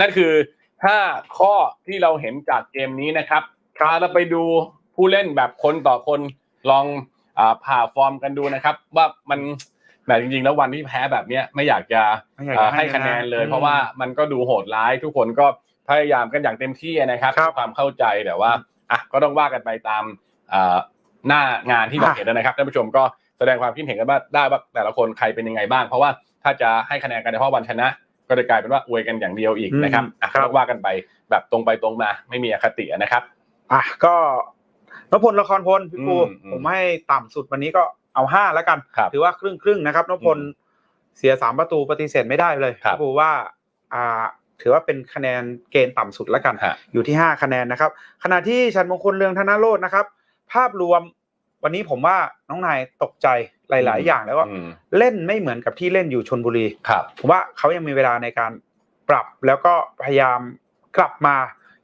นั่นคือห้าข้อที่เราเห็นจากเกมนี้นะครับพาเราไปดูผู้เล่นแบบคนต่อคนลองอาผ่าฟอร์มกันดูนะครับ ว่ามันแหมจริงๆ แล้ววันที่แพ้แบบเนี้ยไม่อยากจะไม่อยากอ่าจะให้คะแนนเลยอืมเพราะว่ามันก็ดูโหดร้ายทุกคนก็พยายามกันอย่างเต็มที่นะครับครับด้วยความเข้าใจแต่ว่าอะก็ต้องว่ากันไปตามอ่าหน้างานที่เราอะ เห็นนะครับท่านผู้ชมก็แสดงความคิดเห็นกันว่าได้ว่าแต่ละคนใครเป็นยังไงบ้าง เพราะว่าถ้าจะให้คะแนนกันเฉพาะวันชนะ ก็จะกลายเป็นว่าอวยกันอย่างเดียวอีกนะครับอะก็ต้องว่ากันไปแบบตรงไปตรงมาไม่มีอคตินะครับอะก็นพพลละครพลพี่ปูอืมอืมผมให้ต่ำสุดวันนี้ก็เอาห้าแล้วกันครับถือว่าครึ่งครึ่งๆนะครับนพพลอืมเสียสามประตูปฏิเสธไม่ได้เลยครับพี่ปูว่าอ่าถือว่าเป็นคะแนนเกณฑ์ต่ำสุดแล้วกันฮะอยู่ที่ห้าคะแนนนะครับ ขณะที่ชันมงคลเรืองธนโรจน์นะครับ ภาพรวมวันนี้ผมว่าน้องนายตกใจ หลาย ๆ อย่างแล้วว่าอืมเล่นไม่เหมือนกับที่เล่นอยู่ชนบุรีครับผมว่าเขายังมีเวลาในการปรับแล้วก็พยายามกลับมา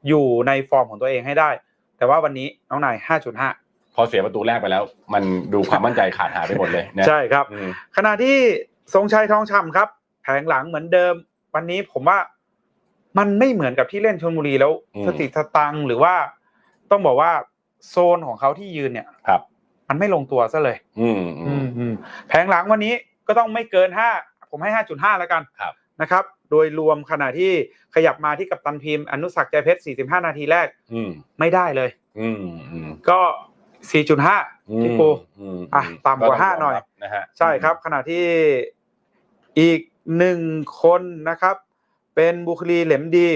อยู่ในฟอร์มของตัวเองให้ได้ แต่ว่าวันนี้น้องนาย 5.5 พอเสียประตูแรกไปแล้ว มันดูความมั่นใจขาดหายไปหมดเลยนะใช่ครับอืมขณะที่ทรงชัยทองช่ำครับ แผงหลังเหมือนเดิม วันนี้ผมว่ามันไม่เหมือนกับที่เล่นชลบุรีแล้วอืมสติสตังค์หรือว่าต้องบอกว่าโซนของเขาที่ยืนเนี่ยครับ มันไม่ลงตัวซะเลย อืมอืมอืมแผงหลังวันนี้ก็ต้องไม่เกินห้าผมให้ห้าจุดห้าแล้วกันครับนะครับ โดยรวมขณะที่ขยับมาที่กัปตันพิมพ์อนุสักดิ์ใจเพชร 45 นาทีแรก อืมไม่ได้เลย อืมอืมก็ 4.5พี่ปูอืมอะต่ำกว่าต้งห้าหน่อยมรับนะฮะใช่ครับ ขณะที่อีกหนึ่งคนนะครับ เป็นบุคลีเหลมดี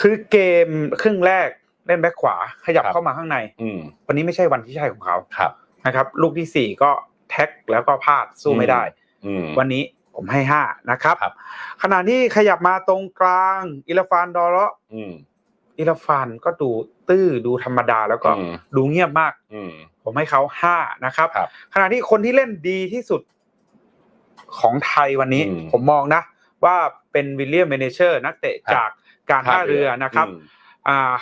คือเกมครึ่งแรก เล่นแบ็คขวาขยับเข้ามาข้างในอืมวันนี้ไม่ใช่วันที่ใช่ของเขาครับนะครับ ลูกที่สี่ก็แท็กแล้วก็พลาดสู้ไม่ได้อืมวันนี้ผมให้ห้านะครับครับ ขณะที่ขยับมาตรงกลาง อิลฟานดอร์เลาะอืมอิลฟานก็ดูตื้อดูธรรมดาแล้วก็อืมดูเงียบมากอืมผมให้เขาห้านะครับครับ ขณะที่คนที่เล่นดีที่สุดของไทยวันนี้อืมผมมองนะ ว่าเป็นวิลเลียมเมเนเชอร์ นักเตะครับจากการท่าเรือนะครับอืมอ่า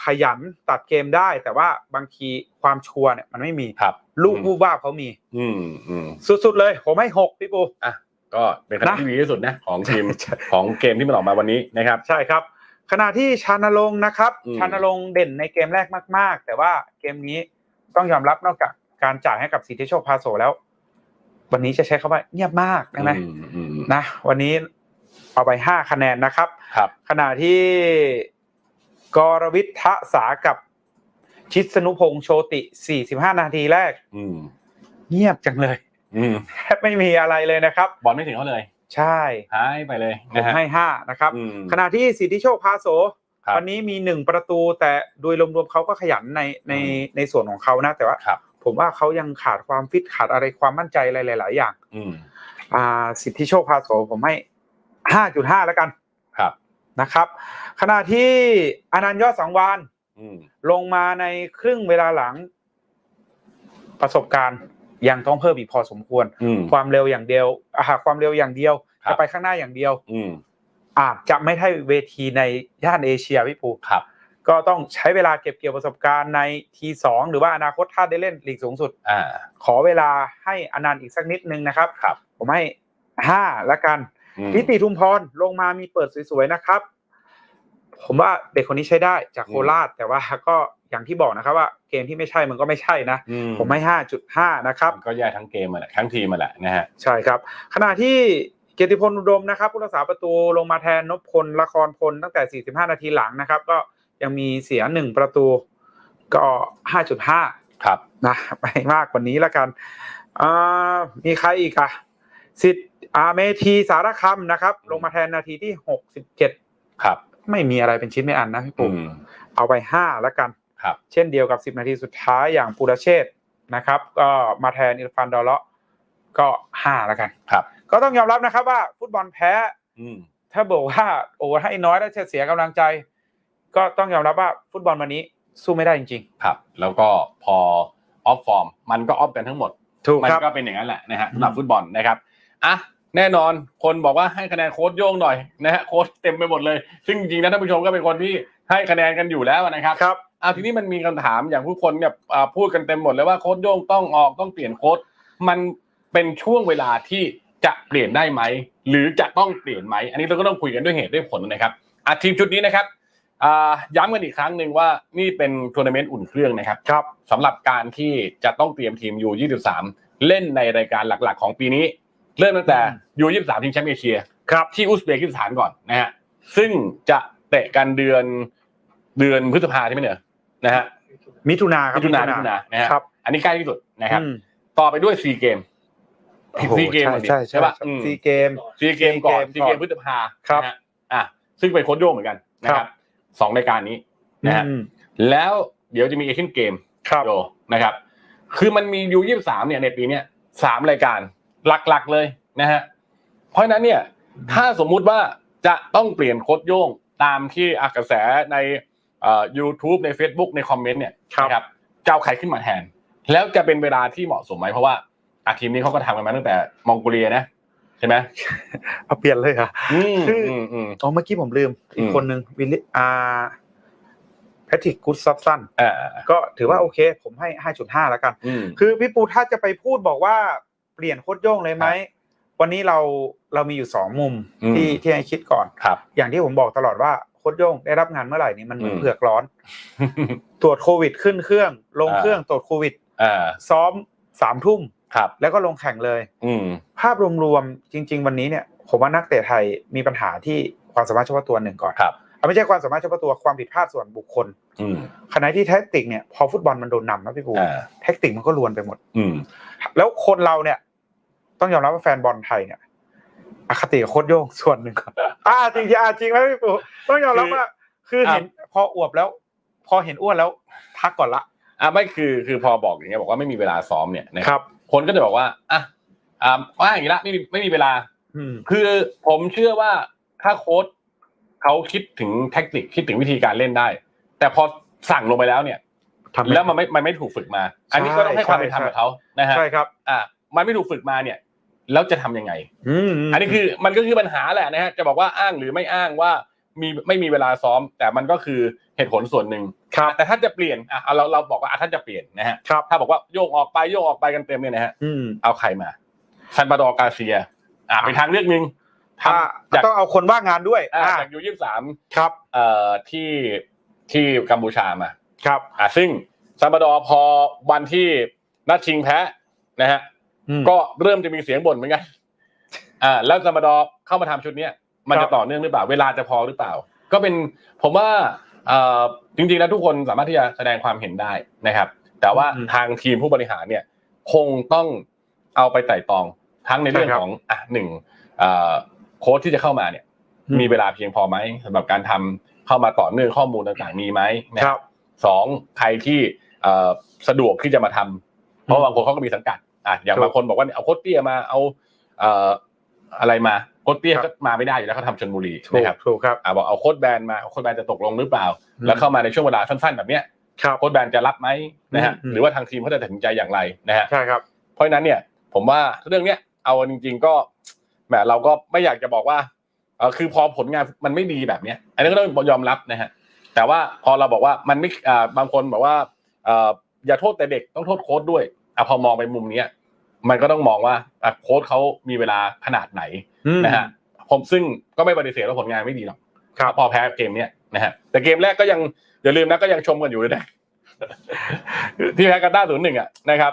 ขยันตัดเกมได้ แต่ว่าบางทีความชัวร์เนี่ยมันไม่มีครับ ลูกวูบวาบเขามี อืมอืมสุดๆเลย ผมให้หกพี่ปูก็เป็นคะแนนนะที่ดีที่สุดนะของทีมใช่ของเกมที่มันออกมาวันนี้นะครับ ใช่ครับ ขณะที่ชานรงค์นะครับอืมชานรงค์เด่นในเกมแรกมาก ๆ แต่ว่าเกมนี้ต้องยอมรับนอกจากการจ่ายให้กับสิทธิโชคพาโสแล้ว วันนี้จะใช้คำว่าเงียบมากได้ไหมอืมอืมนะ วันนี้เอาไปห้าคะแนนนะครับ ครับ ขณะที่ กรวิทย์ทะสากับชิสนุพงษ์โชติ 45 นาทีแรกอืมเงียบจังเลย อืมแทบไม่มีอะไรเลยนะครับ บอลไม่ถึงเขาเลยใช่หายไปเลยผมนะฮะ ให้ห้านะครับ อืมขณะที่สิทธิโชคพาโสครับวันนี้มีหนึ่งประตูแต่โดยรวมๆเขาก็ขยันในในอืม ในส่วนของเขานะ แต่ว่าครับ ผมว่าเขายังขาดความฟิตขาดอะไรความมั่นใจอะไรหลาย ๆ อย่าง อืม อ่าสิทธิโชคพาโสผมให้ห้าจุดห้าแล้วกันครับ นะครับขณะที่อนันต์ยอดสังวานอืมลงมาในครึ่งเวลาหลังประสบการณ์ยังต้องเพิ่มอีกพอสมควรอืมความเร็วอย่างเดียวอาหากความเร็วอย่างเดียวครับจะไปข้างหน้าอย่างเดียวอืมอาจจะไม่ใช่เวทีในย่านเอเชียพี่ปูครับ ก็ต้องใช้เวลาเก็บเกี่ยวประสบการณ์ในทีสองหรือว่าอนาคตถ้าได้เล่นลีกสูงสุดอ่าขอเวลาให้อนันต์อีกสักนิดนึงนะครับครับผมให้ห้าละกันอืม นิติทุมพรลงมามีเปิดสวยๆนะครับ ผมว่าเด็กคนนี้ใช้ได้จากโคราชแต่ว่าก็อย่างที่บอกนะครับ ว่าเกมที่ไม่ใช่มันก็ไม่ใช่นะอืผมให้ห้าจุดห้านะครับมันก็แย่ทั้งเกมมาแหละทั้งทีมมาแหละนะฮะใช่ครับ ขณะที่เกียรติพลอุดมนะครับผู้รักษาประตูลงมาแทนนพพลละครพลตั้งแต่ 45 นาทีหลังนะครับ ก็ยังมีเสียหนึ่งประตูก็ 5.5 ครับนะไม่มากกว่านี้ละกันอ่ามีใครอีกอะ สิทธิ์อาเมทีสารคำนะครับ ลงมาแทนนาทีที่67ครับ ไม่มีอะไรเป็นชิ้นไม่อันนะพี่อืปุ๊มเอาไป5แล้วกันครับ เช่นเดียวกับ10นาทีสุดท้ายอย่างปูราเชษฐ์นะครับ ก็มาแทนอิรฟานดอลเลาะก็5แล้วกันครับ ก็ต้องยอมรับนะครับว่าฟุตบอลแพ้อืมถ้าบอกว่าโอ้ให้น้อยแล้วจะเสียกำลังใจ ก็ต้องยอมรับว่าฟุตบอลวันนี้สู้ไม่ได้จริงครับ แล้วก็พอออฟฟอร์ม มันก็ออฟกันทั้งหมดๆถูกมันครับก็เป็นอย่างนั้นแหละนะฮะอืมสำหรับฟุตบอลนะครับ อะแน่นอนคนบอกว่าให้คะแนนโค้ดโย่งหน่อยนะฮะโค้ดเต็มไปหมดเลย ซึ่งจริงๆนะท่านผู้ชมก็เป็นคนที่ให้คะแนนกันอยู่แล้วนะครับครับอะทีนี้มันมีคำถามอย่างผู้คนเนี่ยอ่าพูดกันเต็มหมดเลยว่าโค้ดโย่งต้องออกต้องเปลี่ยนโค้ดมันเป็นช่วงเวลาที่จะเปลี่ยนได้ไหมหรือจะต้องเปลี่ยนไหมอันนี้เราก็ต้องคุยกันด้วยเหตุด้วยผลนะครับอาทีมชุดนี้นะครับอ่าย้ำกันอีกครั้งหนึ่งว่านี่เป็นทัวร์นาเมนต์อุ่นเครื่องนะครับครับสำหรับการที่จะต้องเตรียมทีมยู23เล่นในรายการหลักๆ ของปีนี้ เริ่มตั้งแต่ยู23ทีมแชมป์เอเชียครับที่อุซเบกิสถานก่อนนะฮะซึ่งจะเตะกันเดือนเดือนพฤษภาใช่ไหมเนี่ยนะฮะมิถุนาครับมิถุนามิถุนานะฮะครับ อันนี้ใกล้ที่สุดนะครับอืมต่อไปด้วยซีเกมโอ้โหซีเกมใช่ใช่ใช่ป่ะซีเกมซีเกมก่อน SEA ซี Games เกมพฤษภาครับนะฮะอะซึ่งเป็นโค้ชโย่งเหมือนกันนะคครัรับบสองรายการนี้นะฮะอืมแล้วเดี๋ยวจะมีเอเชียนเกมครับโยนะครับ คือมันมียูยี่สามเนี่ยในปีเนี้ยสามรายการ หลักๆเลยนะฮะเพราะฉะนั้นเนี่ยถ้าสมมุติว่าจะต้องเปลี่ยนโค้ดโย่งตามที่อากระแสในเอ่อ YouTube ใน Facebook ในคอมเมนต์เนี่ยครับนะครับจะเอาใครขึ้นมาแทน แล้วจะเป็นเวลาที่เหมาะสมไหมเพราะว่าอาทีมนี้เขาก็ทำกันมาตั้งแต่มองโกเลียนะใช่ไหมเอาเปลี่ยนเลยเหรอะอืมคืออืมอืมอ๋อเมื่อกี้ผมลืมอีอืกมคนหนึ่งวิลลี่อาแพทริกกูดซับสันอ่าก็ถือว่าโอเค ผมให้ห้าจุดห้าแล้วกันอืมคือพี่ปูถ้าจะไปพูดบอกว่า เปลี่ยนโคดโย่งเลยไหมวันนี้เราเรามีอยู่สองมุมอืมที่ที่ให้คิดก่อนครับ อย่างที่ผมบอกตลอดว่าโคดโย่งได้รับงานเมื่อไหร่นี่มันเหมือนอืมเผือกร้อน ตรวจโควิดขึ้นเครื่อง ลงอ่าเครื่องตรวจโควิดอ่าซ้อมสามทุ่มครับ แล้วก็ลงแข่งเลย อืมภาพรวมๆจริง ๆ วันนี้เนี่ยผมว่านักเตะไทยมีปัญหาที่ความสามารถเฉพาะตัวหนึ่งก่อนครับเอาไม่ใช่ความสามารถเฉพาะตัวความผิดพลาดส่วนบุคคลอืมขณะที่แท็กติกเนี่ยพอฟุตบอลมันโดนนำนะพี่ปูอ่าแท็กติกมันก็ลวนไปหมดอืมแล้วคนเราเนี่ย ต้องยอมรับว่าแฟนบอลไทยเนี่ยอคติกับโคตรโย่งส่วนหนึ่งก่อนอ่าจริงๆอ่าจริงไหมพี่ปูต้องยอมรับว่า คือเห็นพออวบแล้ว พอเห็นอ้วนแล้วทักก่อนละอะไม่คือคือพอบอกอย่างเงี้ยบอกว่าไม่มีเวลาซ้อมเนี่ยนะครับ คนก็จะบอกว่าอะอ่าว่าอย่างนี้ละไม่มีไม่มีเวลาอืมคือผมเชื่อว่าถ้าโค้ชเขาคิดถึงแท็กติกคิดถึงวิธีการเล่นได้ แต่พอสั่งลงไปแล้วเนี่ยทำไแล้วมันไม่มันไม่ถูกฝึกมา อันนี้ก็ต้องให้ความเป็นธรรมกับเขานะฮะใช่ครับ อะมันไม่ถูกฝึกมาเนี่ย แล้วจะทำยังไงอืมอันนี้คือมันก็คือปัญหาแหละนะฮะจะบอกว่าอ้างหรือไม่อ้างว่ามีไม่มีเวลาซ้อม แต่มันก็คือเหตุผลส่วนหนึ่งครับแต่ถ้าจะเปลี่ยนอะเอาเราเราบอกว่าอะถ้าจะเปลี่ยนนะฮะครับถ้าบอกว่าโยกออกไปโยกออกไปกันเต็มเนี่ยนะฮะอืมเอาใครมาซันบาดอร์กาเซีย อ่าเป็นทางเลือกหนึ่งถ้าทำจากต้องเอาคนว่างงานด้วยอ่าอ่าจากยูยี่สามครับ เอ่อที่ที่กัมพูชามาครับ อ่าซึ่งซันบาดอร์พอวันที่นัดชิงแพ้นะฮะอืม ก็เริ่มจะมีเสียงบ่นเหมือนกันอ่าแล้วซัมบาดอร์เข้ามาทำชุดเนี้ยมันครัจะบต่อเนื่องหรือเปล่า เวลาจะพอหรือเปล่า ก็เป็นผมว่าเอ่อจริงๆแล้วทุกคนสามารถที่จะแสดงความเห็นได้นะครับ แต่ว่าทางทีมผู้บริหารเนี่ย คงต้องเอาไปไต่ตองทั้งในเรื่องของอะหนึ่งเอ่อโค้ชที่จะเข้ามาเนี่ย มีเวลาเพียงพอไหมสำหรับการทำเข้ามาต่อเนื่องข้อมูลต่างๆมีไหมนะคครัรับบสองใครที่เอ่อสะดวกที่จะมาทำเพราะบางคนเขาก็มีสังกัด อะอย่างถูกบางคนบอกว่าเอาโคตเตี้ยมาเอาเอ่ออะไรมาโคตเตี้ยครับก็มาไม่ได้อยู่แล้วเขาทำชนบุรีถูกนะครับถูกครับอะบอกเอาโคตแบนมาเอาโคตแบนจะตกลงหรือเปล่าอืมแล้วเข้ามาในช่วงเวลาสั้นๆ แบบเนี้ยครับโคตแบนจะรับไหมนะฮะอืมหรือว่าทางทีมเขาจะตัดสินใจอย่างไรนะฮะใช่ครับเพราะฉะนั้นเนี่ยผมว่าเรื่องเนี้ยเอาจริง ๆก็แหมเราก็ไม่อยากจะบอกว่าเออคือพอผลงานมันไม่ดีแบบเนี้ย อันนี้ก็ต้องยอมรับนะฮะแต่ว่าพอเราบอกว่ามันไม่อ่าบางคนบอกว่าเอ่ออย่าโทษแต่เด็กต้องโทษโค้ชด้วย อะพอมองไปมุมเนี้ยมันก็ต้องมองว่าอะโค้ชเขามีเวลาขนาดไหนอืมนะฮะผมซึ่งก็ไม่ปฏิเสธว่าผลงานไม่ดีหรอกครับพอแพ้เกมเนี้ยนะฮะแต่เกมแรกก็ยังอย่าลืมนะก็ยังชมกันอยู่เลยนะที่แพ้กันด้าศูนย์หนึ่งอะนะครับ